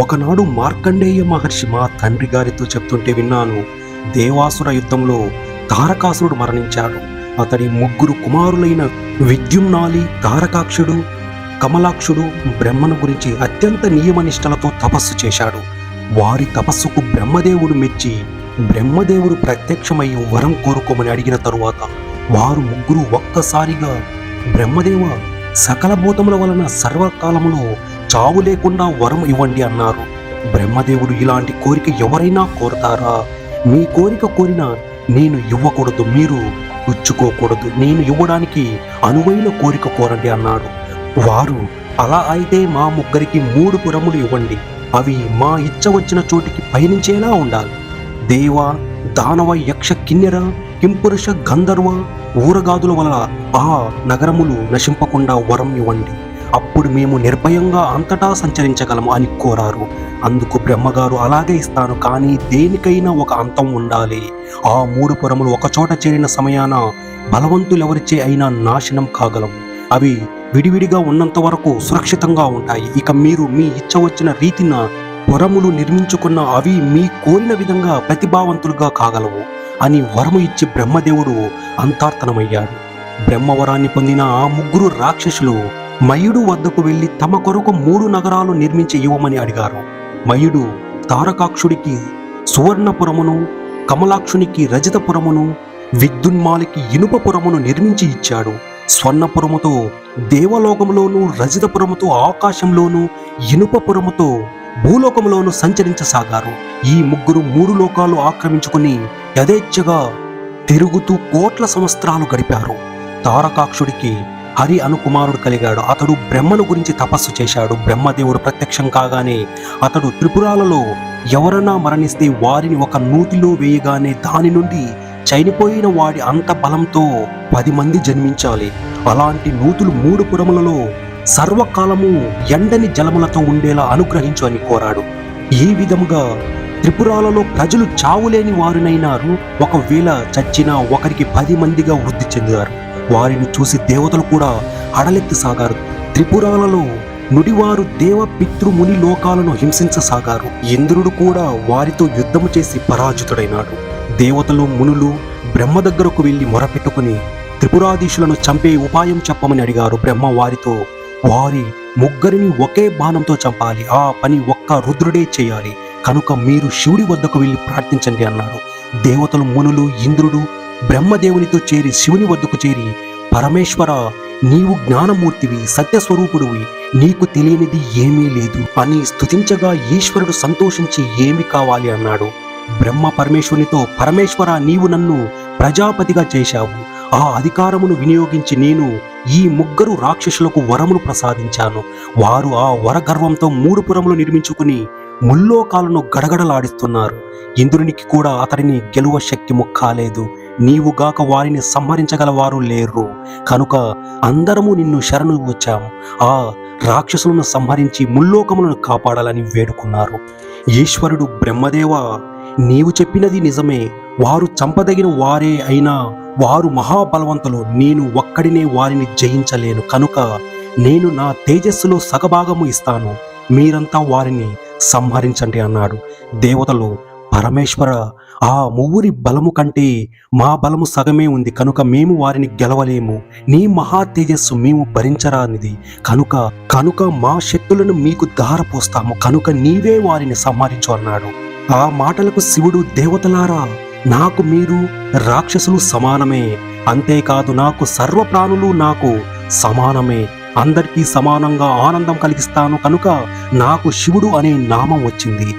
ఒకనాడు మార్కండేయ మహర్షి మా తండ్రి గారితో చెప్తుంటే విన్నాను దేవాసుర యుద్ధంలో తారకాసురుడు మరణించాడు. అతడి ముగ్గురు కుమారులైన విద్యుమ్నాలి తారకాక్షుడు కమలాక్షుడు బ్రహ్మను గురించి అత్యంత నియమనిష్టలతో తపస్సు చేశాడు. వారి తపస్సుకు బ్రహ్మదేవుడు మెచ్చి బ్రహ్మదేవుడు ప్రత్యక్షమై వరం కోరుకోమని అడిగిన తరువాత వారు ముగ్గురు ఒక్కసారిగా బ్రహ్మదేవ సకల భూతముల వలన సర్వకాలములో చావు లేకుండా వరం ఇవ్వండి అన్నారు. బ్రహ్మదేవుడు ఇలాంటి కోరిక ఎవరైనా కోరతారా? మీ కోరిక కోరిన నేను ఇవ్వకూడదు మీరు పుచ్చుకోకూడదు నేను ఇవ్వడానికి అనువైన కోరిక కోరండి అన్నాడు. వారు అలా అయితే మా ముగ్గురికి మూడు పురములు ఇవ్వండి. అవి మా ఇచ్చ వచ్చిన చోటికి పయనించేలా ఉండాలి. దేవ దానవ యక్ష కిన్నెర కింపురుష గంధర్వ ఊరగాదుల వల్ల ఆ నగరములు నశింపకుండా వరం ఇవ్వండి. అప్పుడు మేము నిర్భయంగా అంతటా సంచరించగలము అని కోరారు. అందుకు బ్రహ్మగారు అలాగే ఇస్తాను కానీ దేనికైనా ఒక అంతం ఉండాలి. ఆ మూడు పురములు ఒకచోట చేరిన సమయాన బలవంతులెవరిచే అయినా నాశనం కాగలము అవి విడివిడిగా ఉన్నంత వరకు సురక్షితంగా ఉంటాయి. ఇక మీరు మీ ఇచ్చ వచ్చిన రీతిన పురములు నిర్మించుకున్న అవి మీ కోరిన విధంగా ప్రతిభావంతులుగా కాగలవు అని వరము ఇచ్చి బ్రహ్మదేవుడు అంతార్థనమయ్యాడు బ్రహ్మవరాన్ని పొందిన ఆ ముగ్గురు రాక్షసులు మయుడు వద్దకు వెళ్ళి తమ కొరకు మూడు నగరాలు నిర్మించి ఇవ్వమని అడిగారు. మయుడు తారకాక్షుడికి సువర్ణపురమును కమలాక్షునికి రజతపురమును విద్యున్మాలికి ఇనుపపురమును నిర్మించి ఇచ్చాడు. స్వర్ణపురముతో దేవలోకములోను రజతపురముతో ఆకాశంలోను ఇనుపపురముతో భూలోకములోను సంచరించసాగారు. ఈ ముగ్గురు మూడు లోకాలు ఆక్రమించుకుని యథేచ్ఛగా తిరుగుతూ కోట్ల సంవత్సరాలు గడిపారు. తారకాక్షుడికి హరి అనుకుమారుడు కలిగాడు. అతడు బ్రహ్మను గురించి తపస్సు చేశాడు. బ్రహ్మదేవుడు ప్రత్యక్షం కాగానే అతడు త్రిపురాలలో ఎవరన్నా మరణిస్తే వారిని ఒక నూతిలో వేయగానే దాని నుండి చనిపోయిన వాడి అంత బలంతో పది మంది జన్మించాలి. అలాంటి నూతులు మూడు పురములలో సర్వకాలము ఎండని జలములతో ఉండేలా అనుగ్రహించు అని కోరాడు. ఈ విధముగా త్రిపురాలలో ప్రజలు చావులేని వారినైనారు. ఒకవేళ చచ్చినా ఒకరికి పది మందిగా వృద్ధి చెందారు. వారిని చూసి దేవతలు కూడా హడలెత్తిసాగారు త్రిపురాలలో నుడివారు దేవ పితృముని లోకాలను హింసించసాగారు. ఇంద్రుడు కూడా వారితో యుద్ధము చేసి పరాజితుడైనాడు. దేవతలు మునులు బ్రహ్మ దగ్గరకు వెళ్ళి మొరపెట్టుకుని త్రిపురాధీశులను చంపే ఉపాయం చెప్పమని అడిగారు. బ్రహ్మ వారితో వారి ముగ్గురిని ఒకే బాణంతో చంపాలి. ఆ పని ఒక్క రుద్రుడే చేయాలి. కనుక మీరు శివుడి వద్దకు వెళ్ళి ప్రార్థించండి అన్నారు దేవతలు మునులు ఇంద్రుడు బ్రహ్మదేవునితో చేరి శివుని వద్దకు చేరి పరమేశ్వర నీవు జ్ఞానమూర్తివి సత్యస్వరూపుడివి నీకు తెలియనిది ఏమీ లేదు. అని స్తుతించగా ఈశ్వరుడు సంతోషించి ఏమి కావాలి? అన్నాడు. బ్రహ్మ పరమేశ్వరునితో పరమేశ్వర నీవు నన్ను ప్రజాపతిగా చేశావు. ఆ అధికారమును వినియోగించి నేను ఈ ముగ్గురు రాక్షసులకు వరమును ప్రసాదించాను. వారు ఆ వరగర్వంతో మూడు పురములు నిర్మించుకుని ముల్లోకాలను గడగడలాడిస్తున్నారు. ఇంద్రునికి కూడా అతడిని గెలువ శక్తి ముక్కాలేదు నీవుగాక వారిని సంహరించగలవారు లేరు. కనుక అందరము నిన్ను శరణు వచ్చాం. ఆ రాక్షసులను సంహరించి ముల్లోకములను కాపాడాలని వేడుకున్నారు. ఈశ్వరుడు బ్రహ్మదేవ నీవు చెప్పినది నిజమే. వారు చంపదగిన వారే అయినా వారు మహాబలవంతులు. నేను ఒక్కడినే వారిని జయించలేను. కనుక నేను నా తేజస్సులో సగభాగము ఇస్తాను. మీరంతా వారిని సంహరించండి అన్నాడు. దేవతలు పరమేశ్వర ఆ మువ్వురి బలము కంటే మా బలము సగమే ఉంది. కనుక మేము వారిని గెలవలేము. నీ మహా తేజస్సు మేము భరించరానిది. కనుక కనుక మా శక్తులను మీకు దారపోస్తాము కనుక నీవే వారిని సంహరించు అన్నాడు. ఆ మాటలకు శివుడు దేవతలారా నాకు మీరు రాక్షసులు సమానమే. అంతేకాదు నాకు సర్వ ప్రాణులు నాకు సమానమే. అందరికీ సమానంగా ఆనందం కలిగిస్తాను. కనుక నాకు శివుడు అనే నామం వచ్చింది.